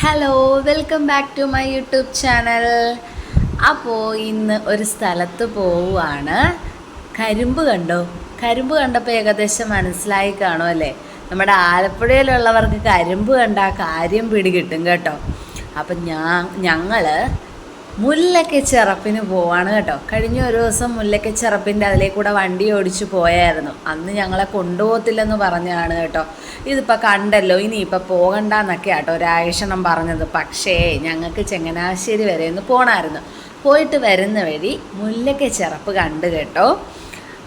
Hello welcome back to my YouTube channel അപ്പോൾ ഇന്ന് ഒരു സ്ഥലത്ത് പോവുകയാണ് കരിമ്പ് കണ്ടോ? കരിമ്പ് കണ്ടപ്പോൾ ഏകദേശം മനസ്സിലായി കാണും അല്ലേ? നമ്മുടെ ആലപ്പുഴയിലുള്ളവർക്ക് കരിമ്പ് കണ്ട കാര്യം പിടികിട്ടും കേട്ടോ. അപ്പം ഞാൻ ഞങ്ങൾ മുല്ലയ്ക്ക് ചെറപ്പിന് പോവാണ് കേട്ടോ. കഴിഞ്ഞ ഒരു ദിവസം മുല്ലയ്ക്ക് ചെറപ്പിന്റെ അതിലേ കൂടെ വണ്ടി ഓടിച്ചു പോയായിരുന്നു. അന്ന് ഞങ്ങളെ കൊണ്ടുപോകത്തില്ലെന്ന് പറഞ്ഞാണ് കേട്ടോ. ഇതിപ്പോൾ കണ്ടല്ലോ ഇനിയിപ്പോൾ പോകണ്ടെന്നൊക്കെ ആട്ടോ ഒരാഴ്ചണം പറഞ്ഞത്. പക്ഷേ ഞങ്ങൾക്ക് ചങ്ങനാശ്ശേരി വരെ ഒന്ന് പോകണമായിരുന്നു പോയിട്ട് വരുന്ന വഴി മുല്ലയ്ക്ക് ചെറപ്പ് കണ്ടു കേട്ടോ.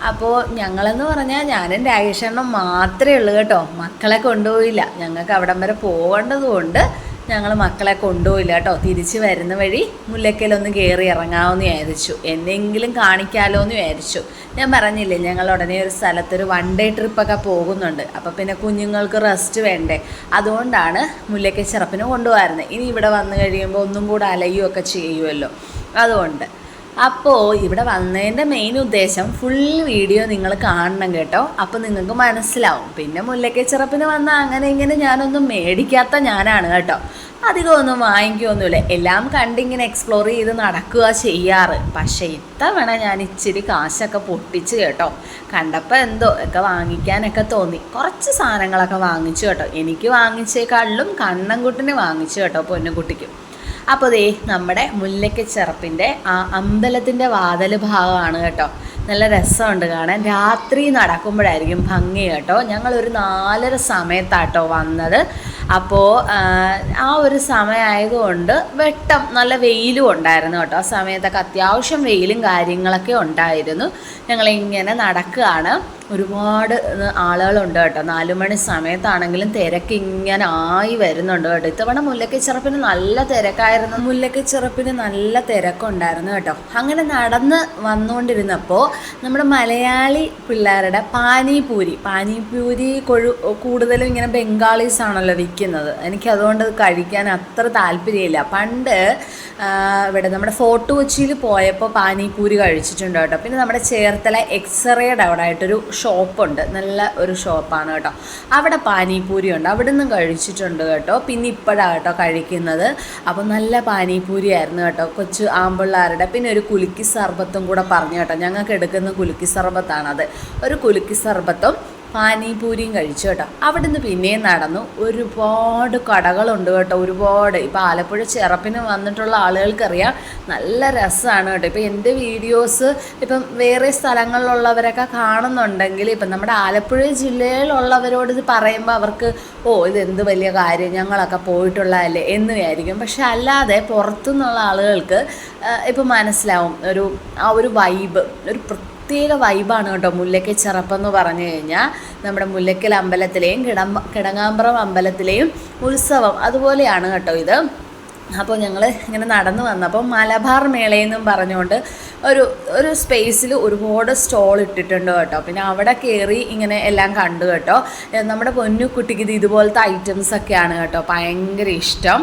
അപ്പോൾ ഞങ്ങളെന്ന് പറഞ്ഞാൽ ഞാനും രാജേഷണ്ണും മാത്രമേ ഉള്ളൂ കേട്ടോ. മക്കളെ കൊണ്ടുപോയില്ല. ഞങ്ങൾക്ക് അവിടം വരെ പോകേണ്ടതുകൊണ്ട് ഞങ്ങൾ മക്കളെ കൊണ്ടുപോയില്ല കേട്ടോ. തിരിച്ച് വരുന്ന വഴി മുല്ലക്കലൊന്ന് കയറി ഇറങ്ങാമെന്ന് വിചാരിച്ചു. എന്നെങ്കിലും കാണിക്കാലോ എന്ന് വിചാരിച്ചു. ഞാൻ പറഞ്ഞില്ലേ ഞങ്ങൾ ഉടനെ ഒരു സ്ഥലത്തൊരു വൺ ഡേ ട്രിപ്പൊക്കെ പോകുന്നുണ്ട്. അപ്പോൾ പിന്നെ കുഞ്ഞുങ്ങൾക്ക് റെസ്റ്റ് വേണ്ടേ? അതുകൊണ്ടാണ് മുല്ലക്കൈ ചെറുപ്പിനെ കൊണ്ടുപോകാറുന്നത് ഇനി ഇവിടെ വന്നു കഴിയുമ്പോൾ ഒന്നും കൂടെ അലയുമൊക്കെ ചെയ്യുമല്ലോ അതുകൊണ്ട് അപ്പോൾ ഇവിടെ വന്നതിന്റെ മെയിൻ ഉദ്ദേശം ഫുൾ വീഡിയോ നിങ്ങൾ കാണണം കേട്ടോ. അപ്പോൾ നിങ്ങൾക്ക് മനസ്സിലാവും. പിന്നെ മുല്ലയ്ക്ക് ചിറപ്പിന് വന്ന അങ്ങനെ ഇങ്ങനെ ഞാനൊന്നും മേടിക്കാത്ത ഞാനാണ് കേട്ടോ. അധികമൊന്നും വാങ്ങിക്കുകയൊന്നുമില്ല എല്ലാം കണ്ടിങ്ങനെ എക്സ്പ്ലോർ ചെയ്ത് നടക്കുക ചെയ്യാറ്. പക്ഷേ ഇത്തവണ ഞാൻ ഇച്ചിരി കാശൊക്കെ പൊട്ടിച്ച് കേട്ടോ. കണ്ടപ്പോൾ എന്തോ ഒക്കെ വാങ്ങിക്കാനൊക്കെ തോന്നി. കുറച്ച് സാധനങ്ങളൊക്കെ വാങ്ങിച്ചു കേട്ടോ. എനിക്ക് വാങ്ങിച്ചേക്കാളിലും കണ്ണൻകുട്ടിന് വാങ്ങിച്ചു കേട്ടോ പൊന്നുകുട്ടിക്കും. അപ്പോൾ ദേ നമ്മുടെ മുല്ലയ്ക്ക് ചെറുപ്പിന്റെ ആ അമ്പലത്തിന്റെ വാതൽ ഭാഗമാണ് കേട്ടോ. നല്ല രസമുണ്ട് കാണാൻ. രാത്രി നടക്കുമ്പോഴായിരിക്കും ഭംഗി കേട്ടോ. ഞങ്ങളൊരു നാലര സമയത്താട്ടോ വന്നത്. അപ്പോൾ ആ ഒരു സമയമായതുകൊണ്ട് വെട്ടം നല്ല വെയിലും ഉണ്ടായിരുന്നു കേട്ടോ. ആ സമയത്തൊക്കെ അത്യാവശ്യം വെയിലും കാര്യങ്ങളൊക്കെ ഉണ്ടായിരുന്നു. ഞങ്ങളിങ്ങനെ നടക്കുകയാണ്. ഒരുപാട് ആളുകളുണ്ട് കേട്ടോ. നാലു മണി സമയത്താണെങ്കിലും തിരക്ക് ഇങ്ങനെ ആയി വരുന്നുണ്ട് കേട്ടോ. ഇത്തവണ മുല്ലക്കച്ചിറപ്പിന് നല്ല തിരക്കായിരുന്നു. മുല്ലക്കച്ചിറപ്പിന് ചെറുപ്പിന് നല്ല തിരക്കുണ്ടായിരുന്നു കേട്ടോ. അങ്ങനെ നടന്ന് വന്നുകൊണ്ടിരുന്നപ്പോൾ നമ്മുടെ മലയാളി പിള്ളേരുടെ പാനിപൂരി പാനിപൂരി കൊഴു കൂടുതലും ഇങ്ങനെ ബംഗാളീസ് ആണല്ലോ വിൽക്കുന്നത്. എനിക്ക് അതുകൊണ്ട് അത് കഴിക്കാൻ അത്ര താല്പര്യമില്ല. പണ്ട് ഇവിടെ നമ്മുടെ ഫോർട്ട് കൊച്ചിയിൽ പോയപ്പോൾ പാനിപൂരി കഴിച്ചിട്ടുണ്ട് കേട്ടോ. പിന്നെ നമ്മുടെ ചേർത്തല എക്സ്റേയുടെ അവിടെ ആയിട്ടൊരു ഷോപ്പുണ്ട്. നല്ല ഒരു ഷോപ്പാണ് കേട്ടോ. അവിടെ പാനിപൂരി ഉണ്ട് അവിടെ നിന്നും കഴിച്ചിട്ടുണ്ട് കേട്ടോ. പിന്നെ ഇപ്പോഴാണ് കേട്ടോ കഴിക്കുന്നത്. അപ്പോൾ നല്ല പാനിപൂരി ആയിരുന്നു കേട്ടോ. കൊച്ചു ആമ്പിള്ളാരുടെ പിന്നെ ഒരു കുലുക്കി സർബത്തും കൂടെ പറഞ്ഞു കേട്ടോ. ഞങ്ങൾക്ക് എടുക്കുന്ന കുലുക്കി സർബത്താണത്. ഒരു കുലുക്കി സർബത്തും പാനിപൂരിയും കഴിച്ചു കേട്ടോ. അവിടുന്ന് പിന്നെയും നടന്നു. ഒരുപാട് കടകളുണ്ട് കേട്ടോ. ഒരുപാട്. ഇപ്പോൾ ആലപ്പുഴ ചിറപ്പിന് വന്നിട്ടുള്ള ആളുകൾക്കറിയാം നല്ല രസമാണ് കേട്ടോ. ഇപ്പോൾ എന്റെ വീഡിയോസ് ഇപ്പം വേറെ സ്ഥലങ്ങളിലുള്ളവരൊക്കെ കാണുന്നുണ്ടെങ്കിൽ ഇപ്പം നമ്മുടെ ആലപ്പുഴ ജില്ലയിലുള്ളവരോട് ഇത് പറയുമ്പോൾ അവർക്ക് ഓ ഇത് എന്ത് വലിയ കാര്യം? ഞങ്ങളൊക്കെ പോയിട്ടുള്ളതല്ലേ? എന്ന് വിചാരിക്കും. പക്ഷെ അല്ലാതെ പുറത്തുനിന്നുള്ള ആളുകൾക്ക് ഇപ്പം മനസ്സിലാവും. ഒരു ആ ഒരു വൈബ് ഒരു പ്രത്യേക വൈബാണ് കേട്ടോ മുല്ലയ്ക്ക് എന്ന് പറഞ്ഞു കഴിഞ്ഞാൽ നമ്മുടെ മുല്ലയ്ക്കൽ അമ്പലത്തിലെയും കിടം കിടങ്ങാമ്പ്രം അമ്പലത്തിലെയും ഉത്സവം അതുപോലെയാണ് കേട്ടോ ഇത്. അപ്പോൾ ഞങ്ങൾ ഇങ്ങനെ നടന്നു വന്നപ്പോൾ മലബാർ മേളയെന്നും പറഞ്ഞുകൊണ്ട് ഒരു ഒരു സ്പേസിൽ ഒരുപാട് സ്റ്റോൾ ഇട്ടിട്ടുണ്ട് കേട്ടോ. പിന്നെ അവിടെ കയറി ഇങ്ങനെ എല്ലാം കണ്ടു കേട്ടോ. നമ്മുടെ പൊന്നുകുട്ടിക്ക് ഇത് ഇതുപോലത്തെ ഐറ്റംസ് ഒക്കെയാണ് കേട്ടോ ഭയങ്കര ഇഷ്ടം.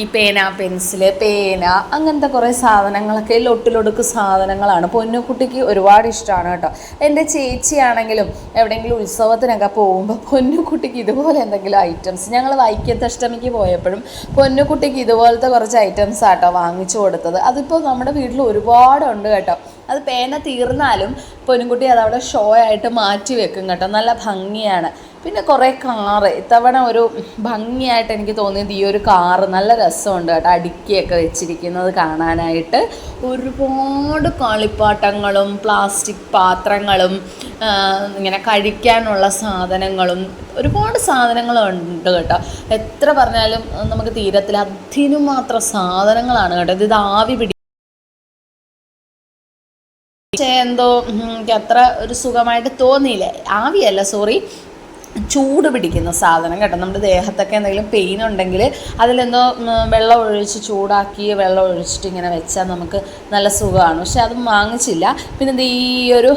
ഈ പേന പെൻസിൽ പേന അങ്ങനത്തെ കുറേ സാധനങ്ങളൊക്കെ ലൊട്ടിലൊടുക്ക് സാധനങ്ങളാണ് പൊന്നുകുട്ടിക്ക് ഒരുപാട് ഇഷ്ടമാണ് കേട്ടോ. എന്റെ ചേച്ചിയാണെങ്കിലും എവിടെയെങ്കിലും ഉത്സവത്തിനൊക്കെ പോകുമ്പോൾ പൊന്നുകുട്ടിക്ക് ഇതുപോലെ എന്തെങ്കിലും ഐറ്റംസ് ഞങ്ങൾ വൈക്കത്തഷ്ടമിക്ക് പോയപ്പോഴും പൊന്നുകുട്ടിക്ക് ഇതുപോലത്തെ കുറച്ച് ഐറ്റംസ് ആട്ടോ വാങ്ങിച്ചു കൊടുത്തത്. അതിപ്പോൾ നമ്മുടെ വീട്ടിൽ ഒരുപാടുണ്ട് കേട്ടോ. അത് പേന തീർന്നാലും പൊന്നുംകുട്ടി അതവിടെ ഷോ ആയിട്ട് മാറ്റി വെക്കും കേട്ടോ. നല്ല ഭംഗിയാണ്. പിന്നെ കുറേ കാറ് ഇത്തവണ ഒരു ഭംഗിയായിട്ട് എനിക്ക് തോന്നിയത് ഈ ഒരു കാറ്. നല്ല രസമുണ്ട് കേട്ടോ അടുക്കിയൊക്കെ വെച്ചിരിക്കുന്നത് കാണാനായിട്ട്. ഒരുപാട് കളിപ്പാട്ടങ്ങളും പ്ലാസ്റ്റിക് പാത്രങ്ങളും ഇങ്ങനെ കഴിക്കാനുള്ള സാധനങ്ങളും ഒരുപാട് സാധനങ്ങളുണ്ട് കേട്ടോ. എത്ര പറഞ്ഞാലും നമുക്ക് തീരത്തിൽ അതിനു മാത്രം സാധനങ്ങളാണ് കേട്ടോ. ഇത് ആവി പിടി പക്ഷേ എന്തോ എനിക്ക് അത്ര ഒരു സുഖമായിട്ട് തോന്നിയില്ല. ആവിയല്ല സോറി. ചൂട് പിടിക്കുന്ന സാധനം കേട്ടോ. നമ്മുടെ ദേഹത്തൊക്കെ എന്തെങ്കിലും പെയിൻ ഉണ്ടെങ്കിൽ അതിലെന്തോ വെള്ളം ഒഴിച്ച് ചൂടാക്കി വെള്ളം ഒഴിച്ചിട്ട് ഇങ്ങനെ വെച്ചാൽ നമുക്ക് നല്ല സുഖമാണ്. പക്ഷെ അത് വാങ്ങിച്ചില്ല. പിന്നെ ഇത് ഈ ഒരു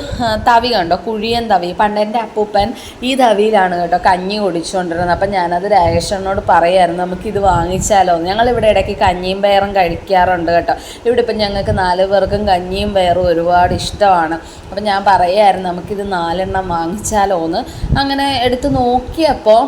തവി കണ്ടോ? കുഴിയൻ തവി. പണ്ട് എന്റെ അപ്പൂപ്പൻ ഈ തവിയിലാണ് കേട്ടോ കഞ്ഞി കുടിച്ചുകൊണ്ടിരുന്നത് അപ്പം ഞാനത് രാജേഷനോട് പറയായിരുന്നു നമുക്കിത് വാങ്ങിച്ചാലോ? ഞങ്ങളിവിടെ ഇടയ്ക്ക് കഞ്ഞിയും പയറും കഴിക്കാറുണ്ട് കേട്ടോ. ഇവിടെ ഇപ്പം ഞങ്ങൾക്ക് നാല് പേർക്കും കഞ്ഞിയും പയറും ഒരുപാട് ഇഷ്ടമാണ്. അപ്പം ഞാൻ പറയായിരുന്നു നമുക്കിത് നാലെണ്ണം വാങ്ങിച്ചാലോ എന്ന് അങ്ങനെ എടുത്ത് നോക്കിയപ്പോൾ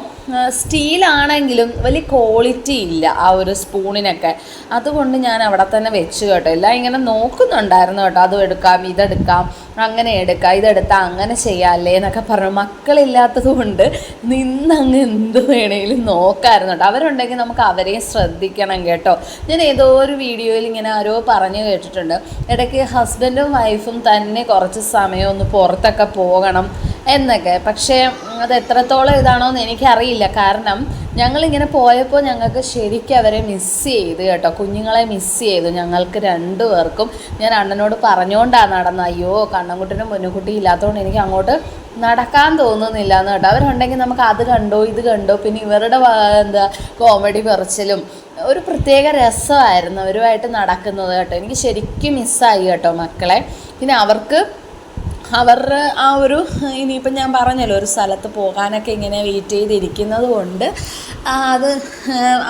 സ്റ്റീലാണെങ്കിലും വലിയ ക്വാളിറ്റി ഇല്ല ആ ഒരു സ്പൂണിനൊക്കെ. അതുകൊണ്ട് ഞാൻ അവിടെ തന്നെ വെച്ച് കേട്ടോ. എല്ലാം ഇങ്ങനെ നോക്കുന്നുണ്ടായിരുന്നു കേട്ടോ. അതും എടുക്കാം ഇതെടുക്കാം അങ്ങനെ എടുക്കാം ഇതെടുത്താൽ അങ്ങനെ ചെയ്യാമല്ലേ എന്നൊക്കെ പറഞ്ഞു. മക്കളില്ലാത്തത് കൊണ്ട് നിന്നങ്ങ് എന്ത് വേണേലും നോക്കായിരുന്നു കേട്ടോ. അവരുണ്ടെങ്കിൽ നമുക്ക് അവരെയും ശ്രദ്ധിക്കണം കേട്ടോ. ഞാൻ ഏതോ ഒരു വീഡിയോയിൽ ഇങ്ങനെ ആരോ പറഞ്ഞു കേട്ടിട്ടുണ്ട്. ഇടയ്ക്ക് ഹസ്ബൻഡും വൈഫും തന്നെ കുറച്ച് സമയം ഒന്ന് പുറത്തൊക്കെ പോകണം എന്നൊക്കെ. പക്ഷേ അത് എത്രത്തോളം ഇതാണോ എന്ന് എനിക്കറിയില്ല. കാരണം ഞങ്ങളിങ്ങനെ പോയപ്പോൾ ഞങ്ങൾക്ക് ശരിക്കും അവരെ മിസ് ചെയ്ത് കേട്ടോ. കുഞ്ഞുങ്ങളെ മിസ് ചെയ്തു. ഞങ്ങൾക്ക് രണ്ടു പേർക്കും ഞാൻ അണ്ണനോട് പറഞ്ഞുകൊണ്ടാണ് നടന്നത്. അയ്യോ കണ്ണൻകുട്ടിനും മുന്നുകുട്ടി ഇല്ലാത്തതുകൊണ്ട് എനിക്ക് അങ്ങോട്ട് നടക്കാൻ തോന്നുന്നില്ല എന്ന് കേട്ടോ. അവരുണ്ടെങ്കിൽ നമുക്ക് അത് കണ്ടോ ഇത് കണ്ടോ. പിന്നെ ഇവരുടെ എന്താ കോമഡി പറച്ചിലും ഒരു പ്രത്യേക രസമായിരുന്നു അവരുമായിട്ട് നടക്കുന്നത് കേട്ടോ. എനിക്ക് ശരിക്കും മിസ്സായി കേട്ടോ മക്കളെ. പിന്നെ അവർക്ക് അവരുടെ ആ ഒരു ഇനിയിപ്പം ഞാൻ പറഞ്ഞല്ലോ ഒരു സ്ഥലത്ത് പോകാനൊക്കെ ഇങ്ങനെ വെയിറ്റ് ചെയ്തിരിക്കുന്നത് കൊണ്ട് അത്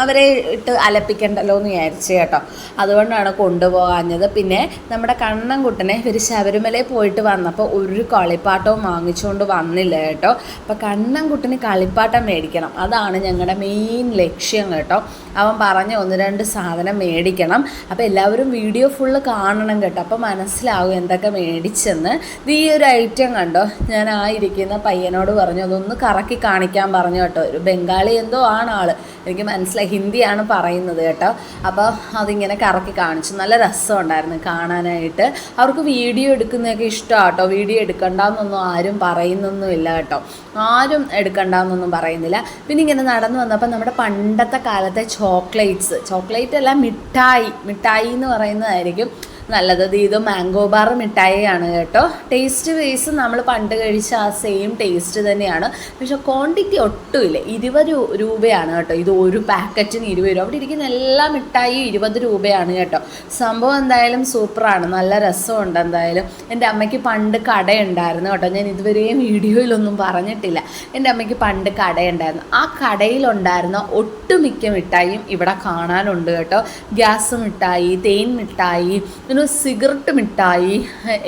അവരെ ഇട്ട് അലപ്പിക്കണ്ടല്ലോ എന്ന് വിചാരിച്ചു കേട്ടോ. അതുകൊണ്ടാണ് കൊണ്ടുപോകാഞ്ഞത്. പിന്നെ നമ്മുടെ കണ്ണൻകുട്ടനെ ഒരു ശബരിമലയിൽ പോയിട്ട് വന്നപ്പോൾ ഒരു കളിപ്പാട്ടവും വാങ്ങിച്ചുകൊണ്ട് വന്നില്ല കേട്ടോ. അപ്പോൾ കണ്ണൻകുട്ടന് കളിപ്പാട്ടം മേടിക്കണം. അതാണ് ഞങ്ങളുടെ മെയിൻ ലക്ഷ്യം കേട്ടോ. അവൻ പറഞ്ഞ ഒന്ന് രണ്ട് സാധനം മേടിക്കണം. അപ്പോൾ എല്ലാവരും വീഡിയോ ഫുള്ള് കാണണം കേട്ടോ. അപ്പോൾ മനസ്സിലാവും എന്തൊക്കെ മേടിച്ചെന്ന്. ദീ ഒരു ഐറ്റം കണ്ടോ? ഞാൻ ആ ഇരിക്കുന്ന പയ്യനോട് പറഞ്ഞു അതൊന്ന് കറക്കി കാണിക്കാൻ പറഞ്ഞു കേട്ടോ. ഒരു ബംഗാളി എന്തോ ആണ് ആൾ. എനിക്ക് മനസ്സിലായി ഹിന്ദിയാണ് പറയുന്നത് കേട്ടോ. അപ്പോൾ അതിങ്ങനെ കറക്കി കാണിച്ചു. നല്ല രസമുണ്ടായിരുന്നു കാണാനായിട്ട്. അവർക്ക് വീഡിയോ എടുക്കുന്നതൊക്കെ ഇഷ്ടമാണ് കേട്ടോ. വീഡിയോ എടുക്കണ്ടെന്നൊന്നും ആരും പറയുന്നൊന്നുമില്ല കേട്ടോ. ആരും എടുക്കണ്ടെന്നൊന്നും പറയുന്നില്ല. പിന്നെ ഇങ്ങനെ നടന്നു വന്നപ്പോൾ നമ്മുടെ പണ്ടത്തെ കാലത്തെ ചോക്ലേറ്റ്സ്. ചോക്ലേറ്റ് അല്ല മിഠായി. മിഠായി എന്ന് പറയുന്നതായിരിക്കും. നല്ലത്. ഇത് മാംഗോ ബാർ മിഠായിയാണ് കേട്ടോ. ടേസ്റ്റ് വൈസ് നമ്മൾ പണ്ട് കഴിച്ച ആ സെയിം ടേസ്റ്റ് തന്നെയാണ്. പക്ഷെ ക്വാണ്ടിറ്റി ഒട്ടുമില്ല ഇരുപത് രൂപയാണ് കേട്ടോ. ഇത് ഒരു പാക്കറ്റിന് ഇരുപത് രൂപ. അവിടെ ഇരിക്കുന്ന എല്ലാ മിഠായിയും ഇരുപത് രൂപയാണ് കേട്ടോ. സംഭവം എന്തായാലും സൂപ്പറാണ് നല്ല രസമുണ്ട് എന്തായാലും. എന്റെ അമ്മയ്ക്ക് പണ്ട് കടയുണ്ടായിരുന്നു കേട്ടോ. ഞാൻ ഇതുവരെയും വീഡിയോയിലൊന്നും പറഞ്ഞിട്ടില്ല. എന്റെ അമ്മയ്ക്ക് പണ്ട് കടയുണ്ടായിരുന്നു. ആ കടയിലുണ്ടായിരുന്ന ഒട്ടുമിക്ക മിഠായിയും ഇവിടെ കാണാനുണ്ട് കേട്ടോ. ഗ്യാസ് മിഠായി തേൻ മിഠായി പിന്നെ സിഗരറ്റ് മിഠായി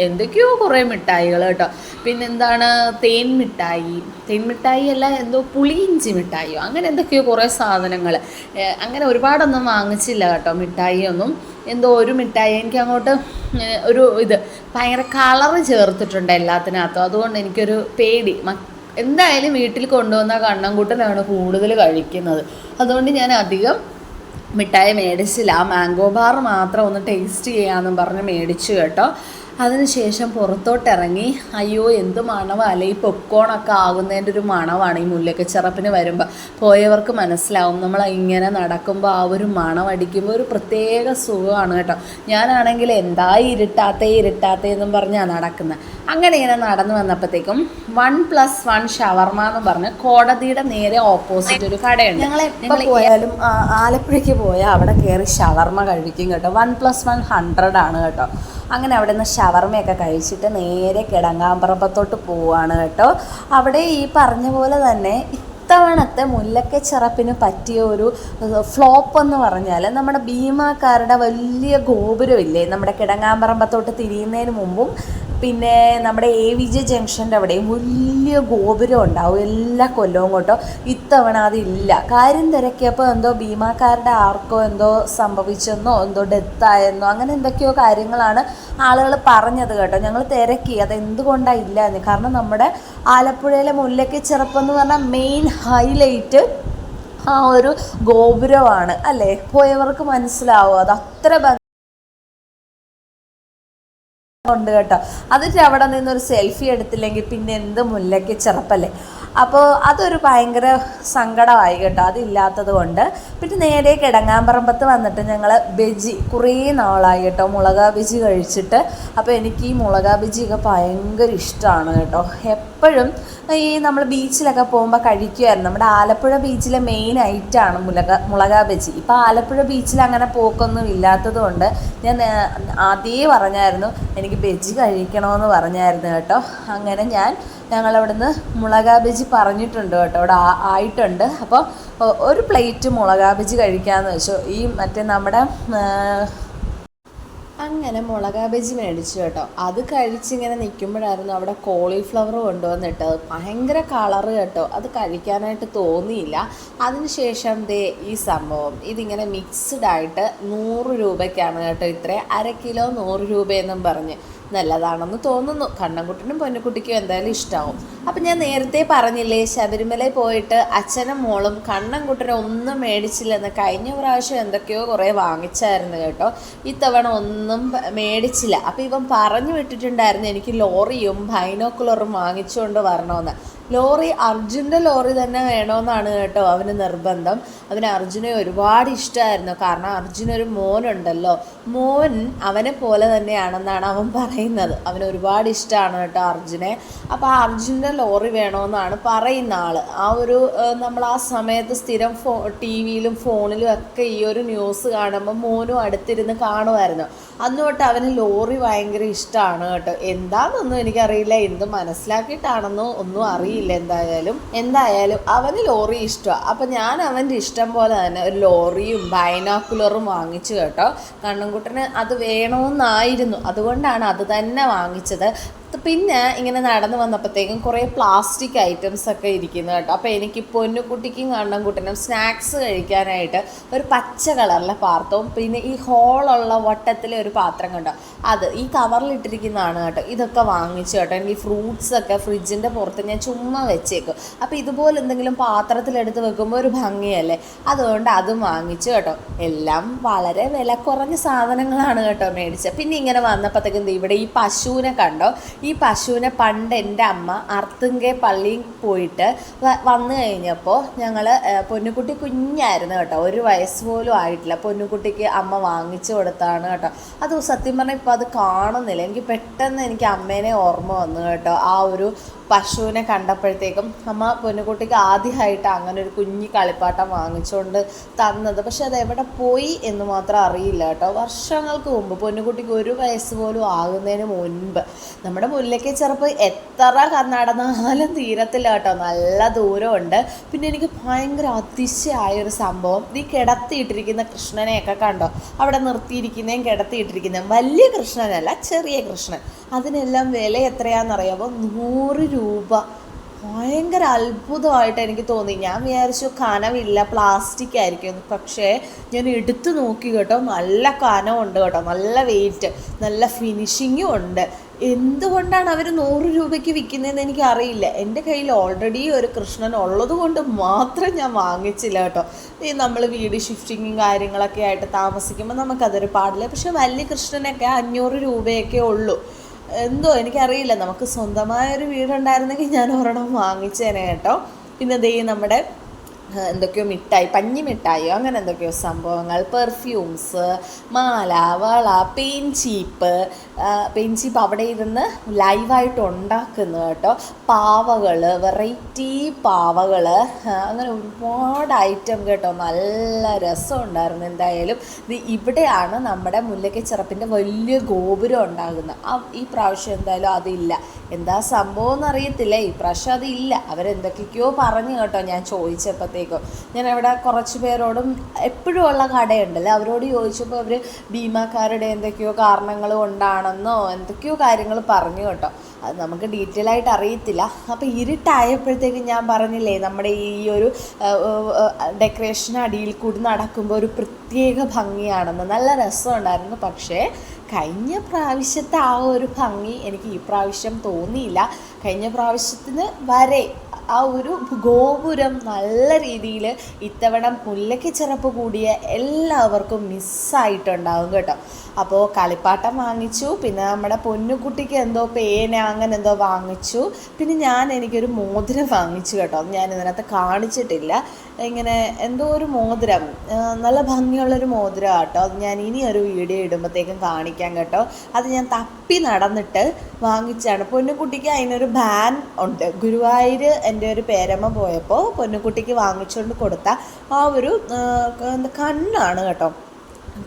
എന്തൊക്കെയോ കുറേ മിഠായികൾ കേട്ടോ. പിന്നെന്താണ് തേൻ മിഠായി തേൻ മിഠായി അല്ല എന്തോ പുളിയിഞ്ചി മിഠായിയോ അങ്ങനെ എന്തൊക്കെയോ കുറേ സാധനങ്ങൾ അങ്ങനെ ഒരുപാടൊന്നും വാങ്ങിച്ചില്ല കേട്ടോ മിഠായിയൊന്നും. എന്തോ ഒരു മിഠായി എനിക്ക് അങ്ങോട്ട് ഒരു ഇത് ഭയങ്കര കളറ് ചേർത്തിട്ടുണ്ട് എല്ലാത്തിനകത്തും. അതുകൊണ്ട് എനിക്കൊരു പേടി. എന്തായാലും വീട്ടിൽ കൊണ്ടുവന്ന കണ്ണൻകുട്ടനാണ് കൂടുതൽ കഴിക്കുന്നത്. അതുകൊണ്ട് ഞാൻ അധികം മിഠായി മേടിച്ചില്ല. ആ മാംഗോ ബാർ മാത്രം ഒന്ന് ടേസ്റ്റ് ചെയ്യാമെന്നും പറഞ്ഞ് മേടിച്ചു കേട്ടോ. അതിനുശേഷം പുറത്തോട്ടിറങ്ങി അയ്യോ എന്ത് മണമല്ലേ ഈ പൊപ്കോണൊക്കെ ആകുന്നതിന്റെ ഒരു മണമാണ് ഈ മുല്ലക്ക ചിറപ്പിന് വരുമ്പോൾ പോയവർക്ക് മനസ്സിലാവും നമ്മൾ ഇങ്ങനെ നടക്കുമ്പോൾ ആ ഒരു മണം അടിക്കുമ്പോൾ ഒരു പ്രത്യേക സുഖമാണ് കേട്ടോ. ഞാനാണെങ്കിൽ എന്താ ഇരുട്ടാത്തേ ഇരുട്ടാത്തേ എന്നും പറഞ്ഞാണ് നടക്കുന്നത് അങ്ങനെ ഇങ്ങനെ നടന്നു വന്നപ്പോഴത്തേക്കും വൺ പ്ലസ് വൺ ഷവർമ എന്ന് പറഞ്ഞ് കോടതിയുടെ നേരെ ഓപ്പോസിറ്റ് ഒരു കടയുണ്ട്. ഞങ്ങൾ എപ്പോൾ പോയാലും ആലപ്പുഴയ്ക്ക് പോയാൽ അവിടെ കയറി ഷവർമ കഴിക്കും കേട്ടോ. വൺ പ്ലസ് വൺ ഹൺഡ്രഡ് ആണ് കേട്ടോ. അങ്ങനെ അവിടെ നിന്ന് ഷവർമയൊക്കെ കഴിച്ചിട്ട് നേരെ കിടങ്ങാമ്പറമ്പത്തോട്ട് പോവാണ് കേട്ടോ. അവിടെ ഈ പറഞ്ഞ പോലെ തന്നെ ഇത്തവണത്തെ മുല്ലക്ക ചിറപ്പിന് പറ്റിയ ഒരു ഫ്ലോപ്പ് എന്ന് പറഞ്ഞാൽ നമ്മുടെ ഭീമാക്കാരുടെ വലിയ ഗോപുരമില്ലേ? നമ്മുടെ കിടങ്ങാമ്പറമ്പത്തോട്ട് തിരിയുന്നതിന് മുമ്പും പിന്നെ നമ്മുടെ എ വി ജെ ജംഗ്ഷന്റെ അവിടെയും വലിയ ഗോപുരം ഉണ്ടാവും. എല്ലാ കൊല്ലവും കൊണ്ടോ ഇത്തവണ അതില്ല. കാര്യം തിരക്കിയപ്പോൾ എന്തോ ഭീമാക്കാരുടെ ആർക്കോ എന്തോ സംഭവിച്ചെന്നോ എന്തോ ഡെത്തായെന്നോ അങ്ങനെ എന്തൊക്കെയോ കാര്യങ്ങളാണ് ആളുകൾ പറഞ്ഞത് കേട്ടോ. ഞങ്ങൾ തിരക്കി. അതെന്തുകൊണ്ടാണ് ഇല്ല എന്ന്. കാരണം നമ്മുടെ ആലപ്പുഴയിലെ മുല്ലയ്ക്ക് ചെറുപ്പെന്ന് പറഞ്ഞാൽ മെയിൻ ഹൈലൈറ്റ് ആ ഒരു ഗോപുരമാണ്. അല്ലേ? പോയവർക്ക് മനസ്സിലാവും. അത് അത്ര ഉണ്ട് കേട്ടോ. അതിട്ട് അവിടെ നിന്നൊരു സെൽഫി എടുത്തില്ലെങ്കിൽ പിന്നെ എന്ത് മുല്ലയ്ക്ക് ചെറുപ്പല്ലേ? അപ്പോൾ അതൊരു ഭയങ്കര സങ്കടമായി കേട്ടോ. അതില്ലാത്തത് കൊണ്ട്. പിന്നെ നേരെ കിടങ്ങാമ്പറമ്പത്ത് വന്നിട്ട് ഞങ്ങൾ ബജി കുറേ നാളായി കേട്ടോ മുളകാ ബജി കഴിച്ചിട്ട്. അപ്പോൾ എനിക്ക് ഈ മുളകാ ബജിയൊക്കെ ഭയങ്കര ഇഷ്ടമാണ് കേട്ടോ. എപ്പോഴും ഈ നമ്മൾ ബീച്ചിലൊക്കെ പോകുമ്പോൾ കഴിക്കുമായിരുന്നു നമ്മുടെ ആലപ്പുഴ ബീച്ചിലെ മെയിൻ ഐറ്റമാണ് മുളക മുളകാ ബജി. ഇപ്പോൾ ആലപ്പുഴ ബീച്ചിൽ അങ്ങനെ പോക്കൊന്നും ഇല്ലാത്തത് കൊണ്ട് ഞാൻ ആദ്യമേ പറഞ്ഞായിരുന്നു എനിക്ക് ബജി കഴിക്കണമെന്ന് പറഞ്ഞായിരുന്നു കേട്ടോ. അങ്ങനെ ഞാൻ ഞങ്ങളവിടുന്ന് മുളകാ ബജി പറഞ്ഞിട്ടുണ്ട് കേട്ടോ. അവിടെ ആയിട്ടുണ്ട്. അപ്പോൾ ഒരു പ്ലേറ്റ് മുളകാബജി കഴിക്കാമെന്ന് വെച്ചു. ഈ മറ്റേ നമ്മുടെ അങ്ങനെ മുളകാബജി മേടിച്ചു കേട്ടോ. അത് കഴിച്ചിങ്ങനെ നിൽക്കുമ്പോഴായിരുന്നു അവിടെ കോളിഫ്ലവർ കൊണ്ടുവന്നിട്ട്. ഭയങ്കര കളറ് കേട്ടോ. അത് കഴിക്കാനായിട്ട് തോന്നിയില്ല. അതിനുശേഷം ദേ ഈ സംഭവം. ഇതിങ്ങനെ മിക്സ്ഡ് ആയിട്ട് നൂറ് രൂപയ്ക്കാണ് കേട്ടോ ഇത്രയും. അര കിലോ നൂറ് രൂപയെന്നും പറഞ്ഞ്. നല്ലതാണെന്ന് തോന്നുന്നു. കണ്ണൻകുട്ടനും പൊന്നുകുട്ടിക്കും എന്തായാലും ഇഷ്ടമാവും അപ്പം ഞാൻ നേരത്തെ പറഞ്ഞില്ലേ ശബരിമല പോയിട്ട് അച്ഛനും മോളും കണ്ണൻകുട്ടനും ഒന്നും മേടിച്ചില്ലെന്ന് കഴിഞ്ഞ പ്രാവശ്യം എന്തൊക്കെയോ കുറേ വാങ്ങിച്ചായിരുന്നു കേട്ടോ. ഇത്തവണ ഒന്നും മേടിച്ചില്ല. അപ്പം ഇവൻ പറഞ്ഞു വിട്ടിട്ടുണ്ടായിരുന്നു എനിക്ക് ലോറിയും ബൈനോക്കുലറും വാങ്ങിച്ചുകൊണ്ട് വരണമെന്ന്. ലോറി അർജുന്റെ ലോറി തന്നെ വേണമെന്നാണ് കേട്ടോ അവന് നിർബന്ധം. അവന് അർജുനെ ഒരുപാട് ഇഷ്ടമായിരുന്നു കാരണം അർജുനൊരു മോനുണ്ടല്ലോ. മോൻ അവനെ പോലെ തന്നെയാണെന്നാണ് അവൻ പറയുന്നത്. അവന് ഒരുപാട് ഇഷ്ടമാണ് കേട്ടോ അർജുനെ. അപ്പോൾ ആ അർജുന്റെ ലോറി വേണമെന്നാണ് പറയുന്ന ആൾ ആ ഒരു നമ്മൾ ആ സമയത്ത് സ്ഥിരം ഫോ ടി വിയിലും ഫോണിലും ഒക്കെ ഈ ഒരു ന്യൂസ് കാണുമ്പോൾ മോനും അടുത്തിരുന്ന് കാണുമായിരുന്നു. അന്ന് തൊട്ട് അവന് ലോറി ഭയങ്കര ഇഷ്ടമാണ് കേട്ടോ. എന്താണെന്നൊന്നും എനിക്കറിയില്ല. എന്ത് മനസ്സിലാക്കിയിട്ടാണെന്നോ ഒന്നും അറിയില്ല എന്തായാലും. എന്തായാലും അവന് ലോറി ഇഷ്ടമാണ് അപ്പം ഞാൻ അവന്റെ ഇഷ്ടം പോലെ തന്നെ ഒരു ലോറിയും ബൈനാക്കുലറും വാങ്ങിച്ചു കേട്ടോ. കണ്ണൻകുട്ടന് അത് വേണമെന്നായിരുന്നു അതുകൊണ്ടാണ് അത് തന്നെ വാങ്ങിച്ചത്. പിന്നെ ഇങ്ങനെ നടന്നു വന്നപ്പോഴത്തേക്കും കുറേ പ്ലാസ്റ്റിക് ഐറ്റംസ് ഒക്കെ ഇരിക്കുന്നു കേട്ടോ. അപ്പോൾ എനിക്ക് പൊന്നുകുട്ടിക്കും കണ്ണൻകുട്ടനും സ്നാക്സ് കഴിക്കാനായിട്ട് ഒരു പച്ച കളറിലെ പാത്രവും പിന്നെ ഈ ഹോളുള്ള വട്ടത്തിലെ ഒരു പാത്രം കണ്ടോ? അത് ഈ കവറിലിട്ടിരിക്കുന്നതാണ് കേട്ടോ. ഇതൊക്കെ വാങ്ങിച്ചു കേട്ടോ. എനിക്ക് ഫ്രൂട്ട്സ് ഒക്കെ ഫ്രിഡ്ജിന്റെ പുറത്ത് ഞാൻ ചുമ്മാ വെച്ചേക്കും. അപ്പോൾ ഇതുപോലെ എന്തെങ്കിലും പാത്രത്തിലെടുത്ത് വെക്കുമ്പോൾ ഒരു ഭംഗിയല്ലേ? അതുകൊണ്ട് അതും വാങ്ങിച്ചു കേട്ടോ. എല്ലാം വളരെ വില കുറഞ്ഞ സാധനങ്ങളാണ് കേട്ടോ മേടിച്ചത്. പിന്നെ ഇങ്ങനെ വന്നപ്പോഴത്തേക്കും ഇവിടെ ഈ പശുവിനെ കണ്ടോ? ഈ പശുവിനെ പണ്ട് എന്റെ അമ്മ അർത്തുങ്കെ പള്ളിയിൽ പോയിട്ട് വന്നു കഴിഞ്ഞപ്പോൾ ഞങ്ങൾ പൊന്നുകുട്ടി കുഞ്ഞായിരുന്നു കേട്ടോ. ഒരു വയസ്സ് പോലും ആയിട്ടില്ല. പൊന്നുകുട്ടിക്ക് അമ്മ വാങ്ങിച്ചു കൊടുത്താണ് കേട്ടോ. അത് സത്യം പറഞ്ഞാൽ ഇപ്പോൾ അത് കാണുന്നില്ല. എനിക്ക് പെട്ടെന്ന് എനിക്ക് അമ്മേനെ ഓർമ്മ വന്നു കേട്ടോ. ആ ഒരു പശുവിനെ കണ്ടപ്പോഴത്തേക്കും അമ്മ പൊന്നുകുട്ടിക്ക് ആദ്യമായിട്ട് അങ്ങനെ ഒരു കുഞ്ഞി കളിപ്പാട്ടം വാങ്ങിച്ചുകൊണ്ട് തന്നത്. പക്ഷെ അത് എവിടെ പോയി എന്ന് മാത്രം അറിയില്ല കേട്ടോ. വർഷങ്ങൾക്ക് മുമ്പ് പൊന്നുകുട്ടിക്ക് ഒരു വയസ്സ് പോലും ആകുന്നതിന് മുൻപ് നമ്മുടെ മുല്ലയ്ക്ക് ചെറുപ്പം എത്ര നടന്നാലും തീരത്തില്ല കേട്ടോ. നല്ല ദൂരമുണ്ട്. പിന്നെ എനിക്ക് ഭയങ്കര അതിശയായ ഒരു സംഭവം. ഈ കിടത്തിയിട്ടിരിക്കുന്ന കൃഷ്ണനെയൊക്കെ കണ്ടോ? അവിടെ നിർത്തിയിരിക്കുന്നതും കിടത്തിയിട്ടിരിക്കുന്നതും വലിയ കൃഷ്ണനല്ല ചെറിയ കൃഷ്ണൻ. അതിനെല്ലാം വില എത്രയാണെന്നറിയാമോ? നൂറ് രൂപ. ഭയങ്കര അത്ഭുതമായിട്ട് എനിക്ക് തോന്നി. ഞാൻ വിചാരിച്ചു കനവില്ല പ്ലാസ്റ്റിക് ആയിരിക്കും. പക്ഷേ ഞാൻ എടുത്തു നോക്കി കേട്ടോ. നല്ല കനമുണ്ട് കേട്ടോ. നല്ല വെയിറ്റ് നല്ല ഫിനിഷിങ്ങും ഉണ്ട്. എന്തുകൊണ്ടാണ് അവർ നൂറ് രൂപയ്ക്ക് വിൽക്കുന്നതെന്ന് എനിക്ക് അറിയില്ല എന്റെ കയ്യിൽ ഓൾറെഡി ഒരു കൃഷ്ണൻ ഉള്ളത് കൊണ്ട് മാത്രം ഞാൻ വാങ്ങിച്ചില്ല കേട്ടോ. ഈ നമ്മൾ വീട് ഷിഫ്റ്റിങ്ങും കാര്യങ്ങളൊക്കെ ആയിട്ട് താമസിക്കുമ്പോൾ നമുക്കതൊരു പാടില്ല. പക്ഷേ വലിയ കൃഷ്ണനൊക്കെ അഞ്ഞൂറ് രൂപയൊക്കെ ഉള്ളൂ. എന്തോ എനിക്കറിയില്ല. നമുക്ക് സ്വന്തമായ ഒരു വീടുണ്ടായിരുന്നെങ്കിൽ ഞാൻ ഒരെണ്ണം വാങ്ങിച്ചേനെ കേട്ടോ. പിന്നെ ദേ നമ്മുടെ എന്തൊക്കെയോ മിഠായി പഞ്ഞി മിഠായിയോ അങ്ങനെ എന്തൊക്കെയോ സംഭവങ്ങൾ. പെർഫ്യൂംസ് മാല വള പെയിൻ ചീപ്പ് പെയിൻ ഇപ്പോൾ അവിടെ ഇരുന്ന് ലൈവായിട്ട് ഉണ്ടാക്കുന്നു കേട്ടോ. പാവകൾ വെറൈറ്റി പാവകൾ അങ്ങനെ ഒരുപാട് ഐറ്റം കേട്ടോ. നല്ല രസം രസമുണ്ടായിരുന്നു എന്തായാലും. ഇത് ഇവിടെയാണ് നമ്മുടെ മുല്ലയ്ക്ക് ചെറുപ്പിന്റെ വലിയ ഗോപുരം ഉണ്ടാകുന്നത്. ഈ പ്രാവശ്യം എന്തായാലും അതില്ല. എന്താ സംഭവം എന്നറിയത്തില്ല ഈ പ്രാവശ്യം അതില്ല. അവരെന്തൊക്കെയൊക്കെയോ പറഞ്ഞു കേട്ടോ ഞാൻ ചോദിച്ചപ്പോഴത്തേക്കും ഞാൻ അവിടെ കുറച്ച് പേരോടും എപ്പോഴും ഉള്ള കടയുണ്ടല്ലോ. അവരോട് ചോദിച്ചപ്പോൾ അവർ ഭീമാക്കാരുടെ എന്തൊക്കെയോ കാരണങ്ങൾ കൊണ്ടാണെന്നോ എന്തൊക്കെയോ കാര്യങ്ങൾ പറഞ്ഞു കേട്ടോ. അത് നമുക്ക് ഡീറ്റെയിൽ ആയിട്ട് അറിയത്തില്ല. അപ്പോൾ ഇരുട്ടായപ്പോഴത്തേക്ക് ഞാൻ പറഞ്ഞില്ലേ നമ്മുടെ ഈ ഒരു ഡെക്കറേഷൻ അടിയിൽ കൂടി നടക്കുമ്പോൾ ഒരു പ്രത്യേക ഭംഗിയാണെന്ന് നല്ല രസമുണ്ടായിരുന്നു. പക്ഷേ കഴിഞ്ഞ പ്രാവശ്യത്തെ ആ ഒരു ഭംഗി എനിക്ക് ഈ പ്രാവശ്യം തോന്നിയില്ല. കഴിഞ്ഞ പ്രാവശ്യത്തിന് വരെ ആ ഒരു ഗോപുരം നല്ല രീതിയിൽ ഇത്തവണ മുല്ലയ്ക്ക് ചിറപ്പ് കൂടിയ എല്ലാവർക്കും മിസ്സായിട്ടുണ്ടാവും കേട്ടോ. അപ്പോൾ കളിപ്പാട്ടം വാങ്ങിച്ചു പിന്നെ നമ്മുടെ പൊന്നുകുട്ടിക്ക് എന്തോ പേന അങ്ങനെ എന്തോ വാങ്ങിച്ചു. പിന്നെ ഞാൻ എനിക്കൊരു മോതിരം വാങ്ങിച്ചു കേട്ടോ. ഞാൻ ഇതിനകത്ത് കാണിച്ചിട്ടില്ല. ഇങ്ങനെ എന്തോ ഒരു മോതിരം. നല്ല ഭംഗിയുള്ളൊരു മോതിരം കേട്ടോ അത് ഞാൻ ഇനി ഒരു വീഡിയോ ഇടുമ്പോഴത്തേക്കും കാണിക്കാം കേട്ടോ. അത് ഞാൻ തപ്പി നടന്നിട്ട് വാങ്ങിച്ചാണ്. പൊന്നുകുട്ടിക്ക് അതിനൊരു ബാൻ ഉണ്ട്. ഗുരുവായൂർ എന്റെ ഒരു പേരമ്മ പോയപ്പോൾ പൊന്നുകുട്ടിക്ക് വാങ്ങിച്ചുകൊണ്ട് കൊടുത്ത ആ ഒരു കണ്ണാണ് കേട്ടോ.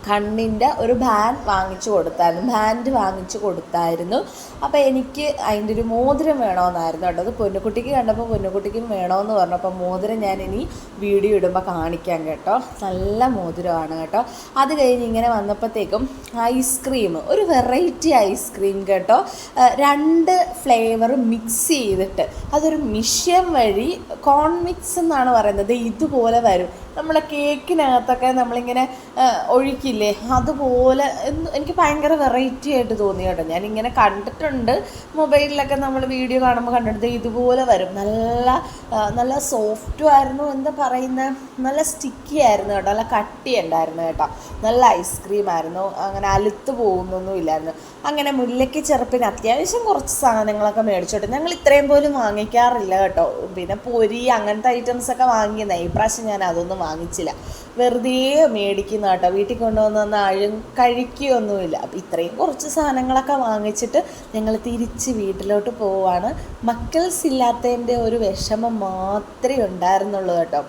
കണ്ണിന്റെ ഒരു ബാൻഡ് വാങ്ങിച്ചു കൊടുത്തായിരുന്നു ബാൻഡ് വാങ്ങിച്ചു കൊടുത്തായിരുന്നു. അപ്പോൾ എനിക്ക് അതിന്റെ ഒരു മോതിരം വേണമെന്നായിരുന്നു കേട്ടോ അത് പൊന്നുകുട്ടിക്ക് കണ്ടപ്പോൾ പൊന്നുകുട്ടിക്കും വേണമെന്ന് പറഞ്ഞപ്പോൾ മോതിരം ഞാൻ ഇനി വീഡിയോ ഇടുമ്പോൾ കാണിക്കാം കേട്ടോ. നല്ല മോതിരമാണ് കേട്ടോ. അത് കഴിഞ്ഞ് ഇങ്ങനെ വന്നപ്പോഴത്തേക്കും ഐസ്ക്രീം ഒരു വെറൈറ്റി ഐസ്ക്രീം കേട്ടോ. രണ്ട് ഫ്ലേവർ മിക്സ് ചെയ്തിട്ട് അതൊരു മിഷ്യം വഴി കോൺ മിക്സ് എന്നാണ് പറയുന്നത്. ഇതുപോലെ വരും. നമ്മളെ കേക്കിനകത്തൊക്കെ നമ്മളിങ്ങനെ ഒഴിക്കില്ലേ? അതുപോലെ എനിക്ക് ഭയങ്കര വെറൈറ്റി ആയിട്ട് തോന്നി കേട്ടോ. ഞാനിങ്ങനെ കണ്ടിട്ടുണ്ട്. മൊബൈലിലൊക്കെ നമ്മൾ വീഡിയോ കാണുമ്പോൾ കണ്ടിട്ട് ഇതുപോലെ വരും. നല്ല നല്ല സോഫ്റ്റും ആയിരുന്നു എന്താ പറയുന്നത് നല്ല സ്റ്റിക്കി ആയിരുന്നു കേട്ടോ. നല്ല കട്ടി ഉണ്ടായിരുന്നു കേട്ടോ. നല്ല ഐസ്ക്രീം ആയിരുന്നു. അങ്ങനെ അലുത്ത് പോകുന്നൊന്നും ഇല്ലായിരുന്നു. അങ്ങനെ മുല്ലയ്ക്ക് ചെറുപ്പിന് അത്യാവശ്യം കുറച്ച് സാധനങ്ങളൊക്കെ മേടിച്ചോട്ടെ ഞങ്ങൾ ഇത്രയും പോലും വാങ്ങിക്കാറില്ല കേട്ടോ. പിന്നെ പൊരി അങ്ങനത്തെ ഐറ്റംസ് ഒക്കെ ഈ പ്രാവശ്യം ഞാൻ അതൊന്നും വാങ്ങിച്ചില്ല. വെറുതെ മേടിക്കുന്ന കേട്ടോ. വീട്ടിൽ കൊണ്ടുവന്ന അഴും കഴിക്കുകയൊന്നുമില്ല അപ്പം ഇത്രയും കുറച്ച് സാധനങ്ങളൊക്കെ വാങ്ങിച്ചിട്ട് ഞങ്ങൾ തിരിച്ച് വീട്ടിലോട്ട് പോവാണ്. മക്കൾസ് ഇല്ലാത്തതിന്റെ ഒരു വിഷമം മാത്രമേ ഉണ്ടായിരുന്നുള്ളൂ കേട്ടോ.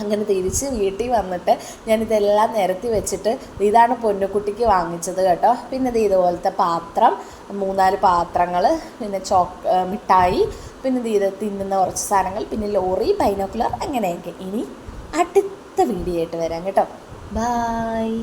അങ്ങനെ തിരിച്ച് വീട്ടിൽ വന്നിട്ട് ഞാനിതെല്ലാം നിരത്തി വെച്ചിട്ട് ഇതാണ് പൊന്നുകുട്ടിക്ക് വാങ്ങിച്ചത് കേട്ടോ. പിന്നെ ഇത് ഇതുപോലത്തെ പാത്രം മൂന്നാൽ പാത്രങ്ങൾ പിന്നെ ചോക്ക് മിഠായി പിന്നെ ഇത് തിന്നുന്ന കുറച്ച് സാധനങ്ങൾ പിന്നെ ലോറി പൈനോക്കുലർ അങ്ങനെയൊക്കെ. ഇനി അടുത്ത വീഡിയോ ആയിട്ട് വരാം കേട്ടോ. ബായ്